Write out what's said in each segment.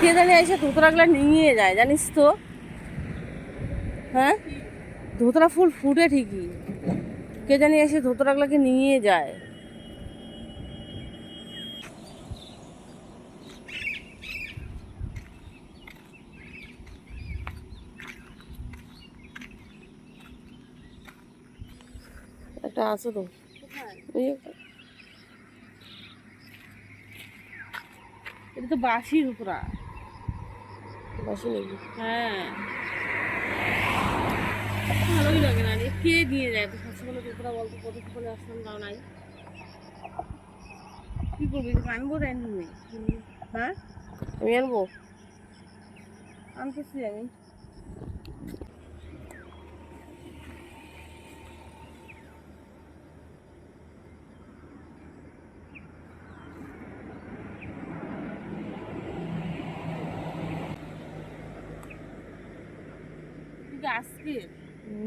কে জানি এসে ধুতরাগুলো নিয়ে যায় জানিস তো? হ্যাঁ? ধুতরা ফুল ফুটে ঠিকই। কে জানি এসে ধুতরাগুলোকে নিয়ে যায়। একটা আছে তো। ওই একটা। এটা তো বাসির উপরা। বাসি নাকি? হ্যাঁ। ভালোই লাগে না রে। কে দিয়ে যায়? তো সবসময় টুকরা বলতো কত করে আসলাম তাও নাই। কি করবি? আনব দেন নিয়ে হ্যাঁ? আমি আনব। আনতেছি আমি।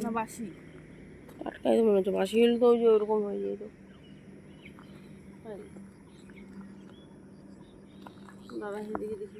না বাসি। টাটকাই তো মনে হচ্ছে বাসি হলে তো ওই যে ওরকম হয়ে যেত দাদা সেদিকে দেখি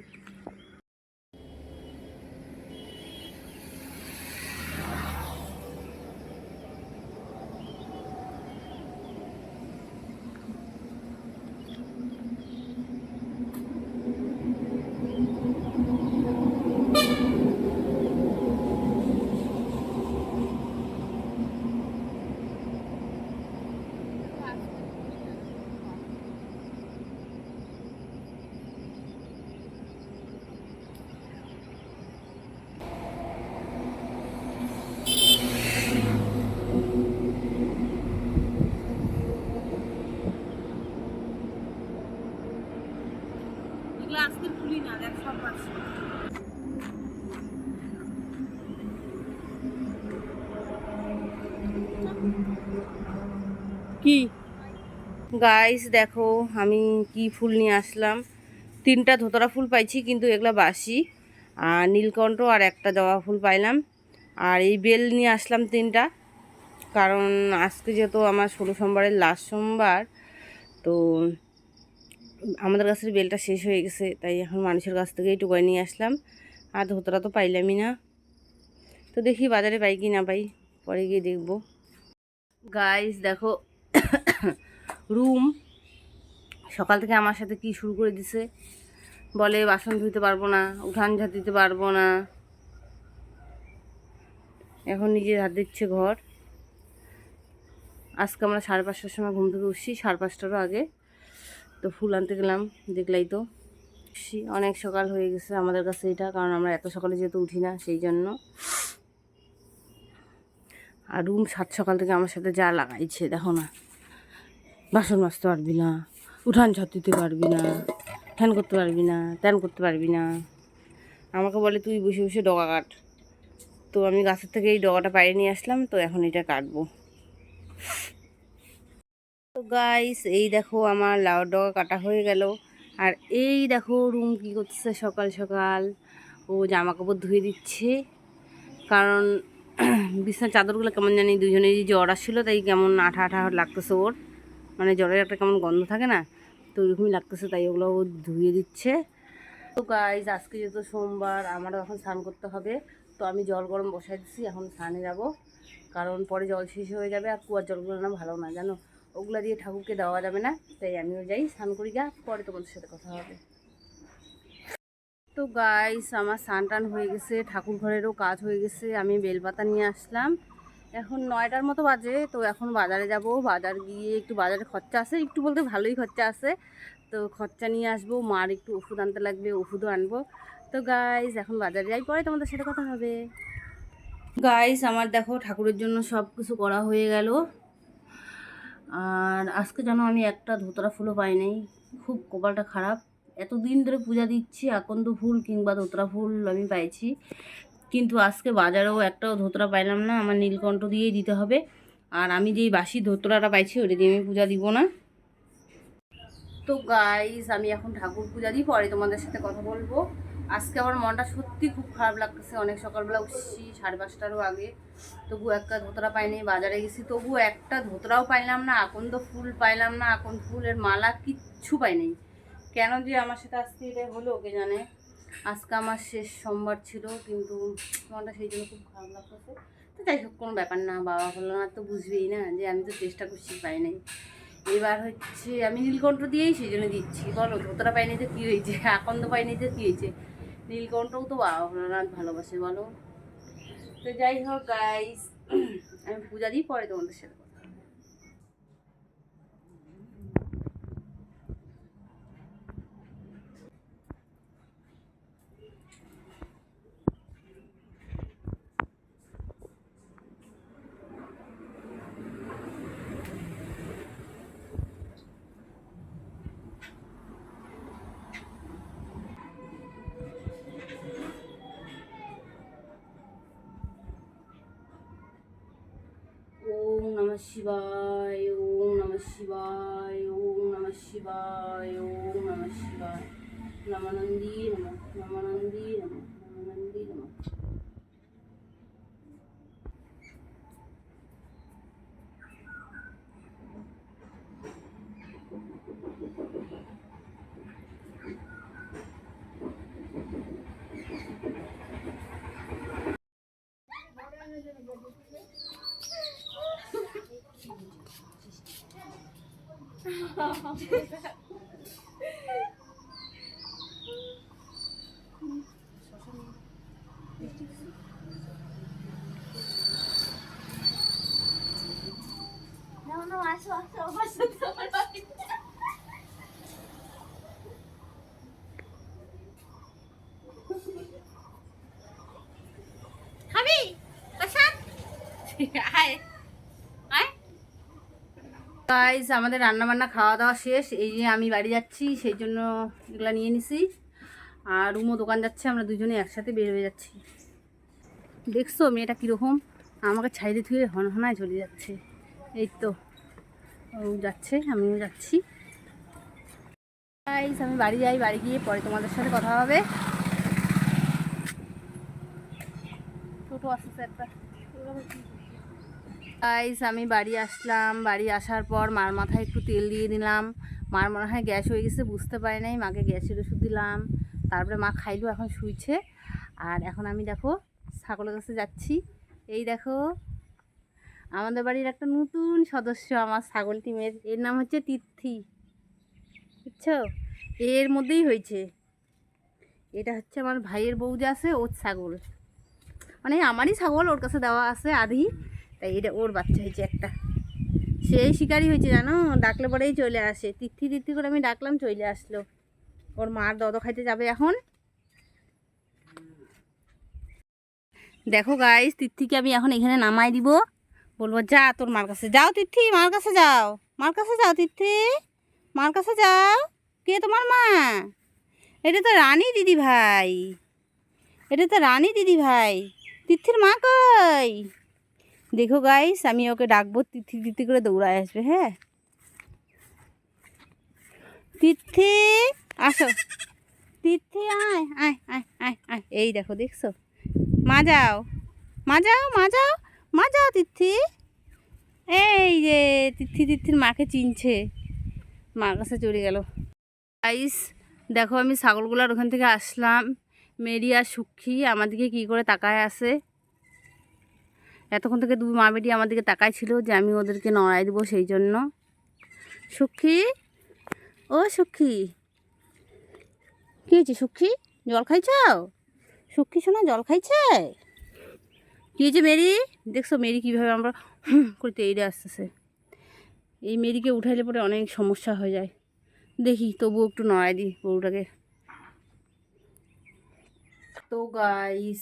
এগুলো আজকে খুলি না দেখ সব বাসি কি? গাইস দেখো, আমি কি ফুল নিয়ে আসলাম। তিনটা ধোতরা ফুল পাইছি, কিন্তু এগুলা বাসি। আর নীলকণ্ঠ আর একটা জবা ফুল পাইলাম। আর এই বেল নিয়ে আসলাম তিনটা। কারণ আজকে যেহেতু আমার ষোলো সোমবারের লাস্ট সোমবার, তো আমাদের গাছের বেলটা শেষ হয়ে গেছে, তাই এখন মানুষের কাছ থেকেই টুকাই নিয়ে আসলাম। আর ধোতরা তো পাইলামই না। তো দেখি বাজারে পাই কি না পাই, পরে গিয়ে দেখব। গাইস দেখো, রুম, সকাল থেকে আমার সাথে কি শুরু করে দিছে? বলে, বাসন ধুইতে পারব না উঠান ঝাঁট দিতে পারব না। এখন নিজের হাত দিচ্ছে ঘর। আজকে আমরা সাড়ে পাঁচটার সময় ঘুম থেকে উঠছি, সাড়ে পাঁচটারও আগে। তো ফুল আনতে গেলাম, দেখলাই তো। অনেক সকাল হয়ে গেছে আমাদের কাছে এটা, কারণ আমরা এত সকালে যেহেতু উঠি না, সেই জন্য। আর রুম সাত সকাল থেকে আমার সাথে যা লাগাইছে, দেখো না। বাসন মাজতে পারবি না, উঠান ছাদ দিতে পারবি না, ফ্যান করতে পারবি না, ত্যান করতে পারবি না। আমাকে বলে, তুই বসে বসে ডগা কাট। তো আমি গাছের থেকে এই ডগাটা বাইরে নিয়ে আসলাম, তো এখন এটা কাটবো। তো গাইস এই দেখো আমার লাউ ডগা কাটা হয়ে গেল। আর এই দেখো রুম কি করতেছে সকাল সকাল। ও জামা কাপড় ধুয়ে দিচ্ছে। কারণ বিছানার চাদরগুলো কেমন জানি দুজনেরই জ্বর আসছিল, তাই কেমন আঠা আঠা লাগতেছে ওর। মানে জ্বরের একটা কেমন গন্ধ থাকে না, তো ওইরকমই লাগতেছে, তাই ওগুলো ও ধুয়ে দিচ্ছে। তো গাইজ আজকে যেহেতু সোমবার, আমারও এখন স্নান করতে হবে, তো আমি জল গরম বসাই দিচ্ছি এখন স্নানে যাব। কারণ পরে জল শেষ হয়ে যাবে, আর কুয়ার জলগুলো না ভালো না, জানো? ওগুলা দিয়ে ঠাকুরকে দেওয়া যাবে না, তাই আমিও যাই, স্নান করি গা পরে তোমাদের সাথে কথা হবে। তো গাইস আমার স্নান টান হয়ে গেছে ঠাকুর ঘরেরও কাজ হয়ে গেছে, আমি বেলপাতা নিয়ে আসলাম। এখন নয়টার মতো বাজে, তো এখন বাজারে যাব। বাজার গিয়ে একটু বাজারে খরচা আছে, একটু বলতে ভালোই খরচা আছে। তো খরচা নিয়ে আসব, মার একটু ওষুধ আনতে লাগবে, ওষুধও আনব। তো গাইস এখন বাজারে যাই, পরে তোমাদের সাথে কথা হবে। গাইস আমার দেখো, ঠাকুরের জন্য সব কিছু করা হয়ে গেল। আর আজকে যেন আমি একটা ধোতরা ফুলও পাই নাই। খুব কপালটা খারাপ। এতদিন ধরে পূজা দিচ্ছি আকন্দ ফুল কিংবা ধোতরা ফুল আমি পাইছি। কিন্তু আজকে বাজারেও একটাও ধোতরা পাইলাম না, আমার নীলকণ্ঠ দিয়েই দিতে হবে। আর আমি যেই বাসি ধোতরাটা পাইছি, ওটা দিয়ে আমি পূজা দিব না। তো গাইস আমি এখন ঠাকুর পূজা দিই, পরে তোমাদের সাথে কথা বলব। আজকে আমার মনটা সত্যি খুব খারাপ লাগতেছে, অনেক সকালবেলা উঠছি, সাড়ে পাঁচটারও আগে। তবু একটা ধোতরা পাইনি, বাজারে গেছি, তবু একটা ধোতরাও পাইলাম না আকন্দ ফুল পাইলাম না আকন্দ ফুলের মালা কিচ্ছু পাইনি। কেন যে আমার সাথে আজকে এটা হলো, কে জানে? আজকে আমার শেষ সোমবার ছিল, কিন্তু মনটা সেই জন্য খুব খারাপ লাগতেছে। তো যাই হোক, কোনো ব্যাপার না, বাবা হলো না তো বুঝবেই না যে আমি তো চেষ্টা করছি, পাই নাই। এবার হচ্ছে আমি নীলকণ্ঠ দিয়েই সেই জন্য দিচ্ছি। বলো, ধোতরা পাইনি তো কী হয়েছে? আকন্দ পাইনি তো কী হয়েছে? নীলকণ্ঠও তো বাবা ভোলানাথ ভালোবাসে, বলো। তো যাই হোক গাইস আমি পূজা দিই, পরে তোমাদের সাথে কথা হবে। ওম নমঃ শিবায় ওম নমঃ শিবায় ওম নমঃ শিবায় ওম নমঃ শিবায় Não, não, acho, acho, acho, acho. Javi, passat. Hi. Guys আমাদের রান্না বান্না খাওয়া দাওয়া শেষ। এই যে আমি বাড়ি যাচ্ছি, সেই জন্য এগুলো নিয়ে নিছি। আর রুমও দোকান যাচ্ছে, আমরা দুজনে একসাথে বের হয়ে যাচ্ছি। দেখছ, মেয়েটা কীরকম? আমাকে ছাইড়ে থুয়ে হন হনায় চলে যাচ্ছে। এই তো, ও যাচ্ছে, আমিও যাচ্ছি। গাইজ আমি বাড়ি যাই, বাড়ি গিয়ে পরে তোমাদের সাথে কথা হবে। ছোটো আসছে একটা। গাইস আমি বাড়ি আসলাম। বাড়ি আসার পর মার মাথায় একটু তেল দিয়ে দিলাম। মার মনে হয় গ্যাস হয়ে গেছে, বুঝতে পারি নাই। মাকে গ্যাসের ওষুধ দিলাম। তারপরে মা খাইলো, এখন শুইছে। আর এখন আমি দেখো, ছাগলের কাছে যাচ্ছি। এই দেখো, আমাদের বাড়ির একটা নতুন সদস্য আমার ছাগল টিমের। এর নাম হচ্ছে তিথি। বুঝছ? এর মধ্যেই হয়েছে। এটা হচ্ছে আমার ভাইয়ের বউ যে আছে, ওর ছাগল। মানে আমারই ছাগল, ওর কাছে দেওয়া আছে আধি তাই এটা ওর বাচ্চা হয়েছে একটা। সেই শিকারি হয়েছে জানো? ডাকলে পরেই চলে আসে। তিথি তিথি করে আমি ডাকলাম, চলে আসলো। ওর মার দদ খাইতে যাবে এখন। দেখো গাইস তিথিকে আমি এখন এখানে নামাই দিব। বলব, যা তোর মার কাছে যাও তিথি, মার কাছে যাও। মার কাছে যাও তিথি, মার কাছে যাও। কে তোমার মা? এটা তো রানী দিদি ভাই। এটা তো রানী দিদি ভাই। তিথির মা কই? দেখো গাইস আমি ওকে ডাকবো, তিথি তিথি করে দৌড়ায় আসবে হ্যাঁ? তিথি, আসো। তিথি, আয় আয় আয় আয় আয়। এই দেখো, দেখছ? মা যাও মা যাও মা যাও মা যাও তিথি। এই যে, তিথি তিথির মাকে চিনছে। মার কাছে চলে গেল। গাইস দেখো আমি ছাগলগুলার ওখান থেকে আসলাম। মেরি আর সুখী আমার দিকে কী করে তাকায় আছে? এতক্ষণ থেকে দু মা বেটি আমার দিকে তাকায় ছিল যে আমি ওদেরকে নড়াই দেবো সেই জন্য। সুখী? ও সুখী। কী হয়েছে সুখী? জল খাইছাও সুখী শোনা জল খাইছে? কী হয়েছে মেরি? দেখছ মেরি কীভাবে আমরা করতে এইটা আসতেছে। এই মেরিকে উঠাইলে পরে অনেক সমস্যা হয়ে যায়। দেখি তবুও একটু নড়াই দিই গরুটাকে। তো গাইস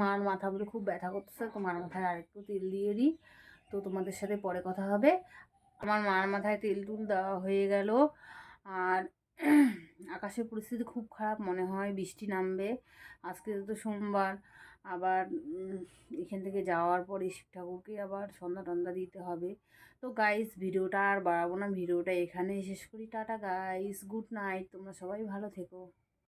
মার মাথা বলে খুব ব্যথা করতেছে, তো মার মাথায় আরেকটু তেল দিয়ে দিই। তো তোমাদের সাথে পরে কথা হবে। আমার মার মাথায় তেল টুল দেওয়া হয়ে গেল। আর আকাশের পরিস্থিতি খুব খারাপ, মনে হয় বৃষ্টি নামবে। আজকে তো সোমবার, আবার এখান থেকে যাওয়ার পরে শিব ঠাকুরকে আবার সন্ধ্যা টন্ধা দিতে হবে। তো গাইস ভিডিওটা আর বাড়াবো না, ভিডিওটা এখানেই শেষ করি। টাটা গাইস গুড নাইট তোমরা সবাই ভালো থেকো।